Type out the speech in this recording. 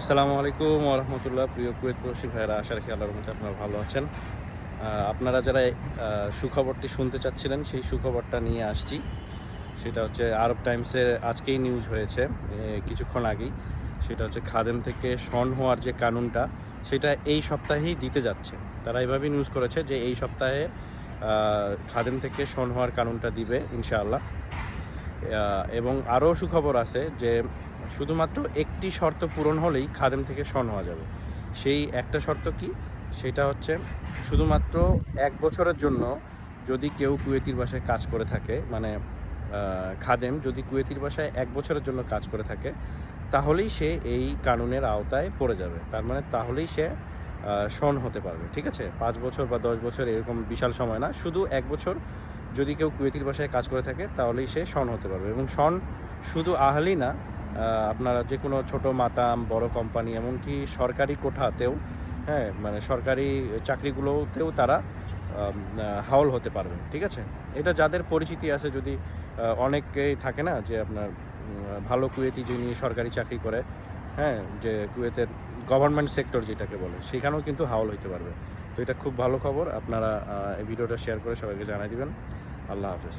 আসসালামু আলাইকুম রহমতুল্লাহ। প্রিয় কুয়েত প্রবাসী ভাইয়েরা, আশা রাখি আল্লাহর মধ্যে আপনারা ভালো আছেন। আপনারা যারা সুখবরটি শুনতে চাচ্ছিলেন, সেই সুখবরটা নিয়ে আসছি। সেটা হচ্ছে আরব টাইমসের আজকেই নিউজ হয়েছে কিছুক্ষণ আগেই। সেটা হচ্ছে খাদেম থেকে শন হওয়ার যে কানুনটা, সেটা এই সপ্তাহেই দিতে যাচ্ছে। তারা এইভাবেই নিউজ করেছে যে এই সপ্তাহে খাদেম থেকে শন হওয়ার কানুনটা দিবে, ইনশাআল্লাহ। এবং আরও সুখবর আছে যে শুধুমাত্র একটি শর্ত পূরণ হলেই খাদেম থেকে শন হওয়া যাবে। সেই একটা শর্ত কি? সেটা হচ্ছে শুধুমাত্র এক বছরের জন্য যদি কেউ কুয়েতির বাসায় কাজ করে থাকে মানে খাদেম যদি কুয়েতির বাসায় এক বছরের জন্য কাজ করে থাকে, তাহলেই সে এই কানুনের আওতায় পড়ে যাবে। তার মানে তাহলেই সে শন হতে পারবে, ঠিক আছে? পাঁচ বছর বা দশ বছর এরকম বিশাল সময় না, শুধু এক বছর যদি কেউ কুয়েতির বাসায় কাজ করে থাকে, তাহলেই সে শন হতে পারবে। এবং শন শুধু আহলি না আপনারা যে কোনো ছোট মাতাম, বড় কোম্পানি এমনকি সরকারি কোঠাতেও হ্যাঁ মানে সরকারি চাকরিগুলোতেও তারা হাওল হতে পারবে ঠিক আছে? এটা যাদের পরিচিতি আছে, যদি অনেকেই থাকে না, যে আপনার ভালো কুয়েতি যিনি সরকারি চাকরি করে হ্যাঁ যে কুয়েতের গভর্নমেন্ট সেক্টর যেটাকে বলে, সেখানেও কিন্তু হাওল হইতে পারবে। তো এটা খুব ভালো খবর, আপনারা এই ভিডিওটা শেয়ার করে সবাইকে জানাই দিবেন। আল্লাহ হাফেজ।